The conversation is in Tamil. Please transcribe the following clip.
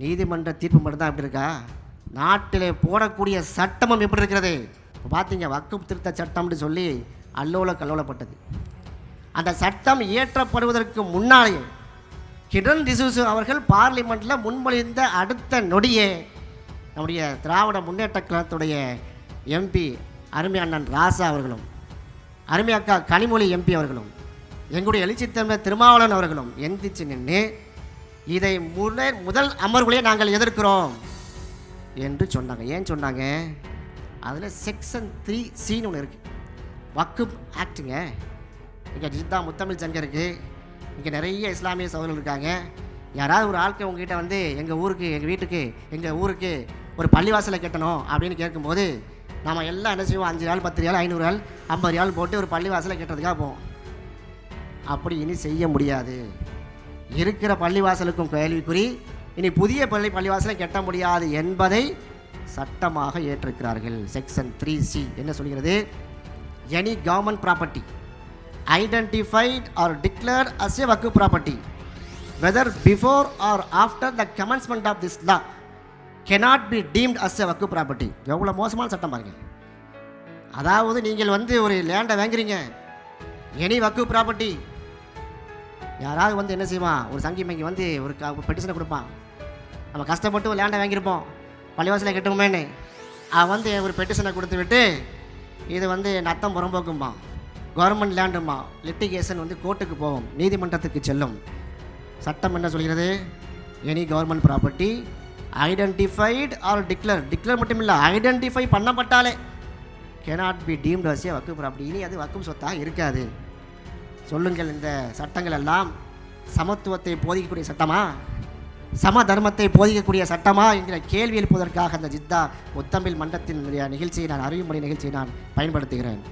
நீதிமன்ற தீர்ப்பு மட்டும்தான் எப்படி இருக்கா? நாட்டிலே போடக்கூடிய சட்டமும் எப்படி இருக்கிறது. இப்போ பார்த்தீங்க வக்கு திருத்த சட்டம்னு சொல்லி அல்லோல கல்லோலப்பட்டது. அந்த சட்டம் இயற்றப்படுவதற்கு முன்னாலே கிரண் ரிஜிஜு அவர்கள் பார்லிமெண்ட்டில் முன்மொழிந்த அடுத்த நொடியே நம்முடைய திராவிட முன்னேற்ற கழகத்துடைய எம்பி அருமை அண்ணன் ராசா அவர்களும் அருமை அக்கா கனிமொழி எம்பி அவர்களும் எங்களுடைய எழுச்சித்தன்மை திருமாவளவன் அவர்களும் எந்திரிச்சு நின்று இதை முன்னே முதல் அமர்வுகளே நாங்கள் எதிர்க்கிறோம் என்று சொன்னாங்க. ஏன் சொன்னாங்க? அதில் செக்ஷன் த்ரீ சின்னு ஒன்று இருக்குது வக்குப் ஆக்டுங்க இங்கே ஜித்தா முத்தமிழ் சங்கம் இருக்குது இங்கே நிறைய இஸ்லாமிய சகோதரர்கள் இருக்காங்க. யாராவது ஒரு ஆட்கள் உங்ககிட்ட வந்து எங்கள் ஊருக்கு எங்கள் வீட்டுக்கு எங்கள் ஊருக்கு ஒரு பள்ளிவாசலை கட்டணும் அப்படின்னு கேட்கும்போது நம்ம எல்லாம் என்ன செய்வோம்? அஞ்சு நாள் பத்து நாள் ஐநூறு நாள் ஐம்பது நாள் போட்டு ஒரு பள்ளிவாசலை கட்டுறதுக்காக போவோம். அப்படி இனி செய்ய முடியாது. இருக்கிற பள்ளிவாசலுக்கும் கேள்விக்குறி இனி புதிய பள்ளி பள்ளிவாசலை கட்ட முடியாது என்பதை சட்டமாக ஏற்றிருக்கிறார்கள். செக்ஷன் த்ரீ சி என்ன சொல்கிறது? Any government property identified or declared as a waqf property whether before or after the commencement of this law cannot be deemed as a waqf property எவ்வளோ மோசமான சட்டம் பாருங்கள் அதாவது நீங்கள் வந்து ஒரு லேண்டை வாங்குறீங்க. எனி வக்கு ப்ராப்பர்ட்டி யாராவது வந்து என்ன செய்வான்? ஒரு சங்கி மங்கி வந்து ஒரு க பெட்டிஷனை கொடுப்பான். நம்ம கஷ்டப்பட்டு ஒரு லேண்டை வாங்கியிருப்போம். பள்ளிவாசலை கட்டுவோமேன்னு. அவன் வந்து ஒரு பெட்டிஷனை கொடுத்து விட்டு இது வந்து நத்தம் புறம்போக்கும்பான். கவர்மெண்ட் லேண்டுமா லிட்டிகேஷன் வந்து கோர்ட்டுக்கு போகும். நீதிமன்றத்துக்கு செல்லும். சட்டம் என்ன சொல்கிறது? Any government property identified or declare declare மட்டும் இல்லை identify பண்ணப்பட்டாலே cannot be deemed as waqf property இனி அது வக்கும் சொத்தாக இருக்காது. சொல்லுங்கள் இந்த சட்டங்கள் எல்லாம். சமத்துவத்தை போதிக்கக்கூடிய சட்டமா? சம தர்மத்தை போதிக்கக்கூடிய சட்டமா? என்கிற கேள்வி எழுப்புவதற்காக அந்த ஜித்தா முத்தமிழ் மன்றத்தினுடைய நிகழ்ச்சியை நான் அறிவுமுறை நிகழ்ச்சியை நான் பயன்படுத்துகிறேன்.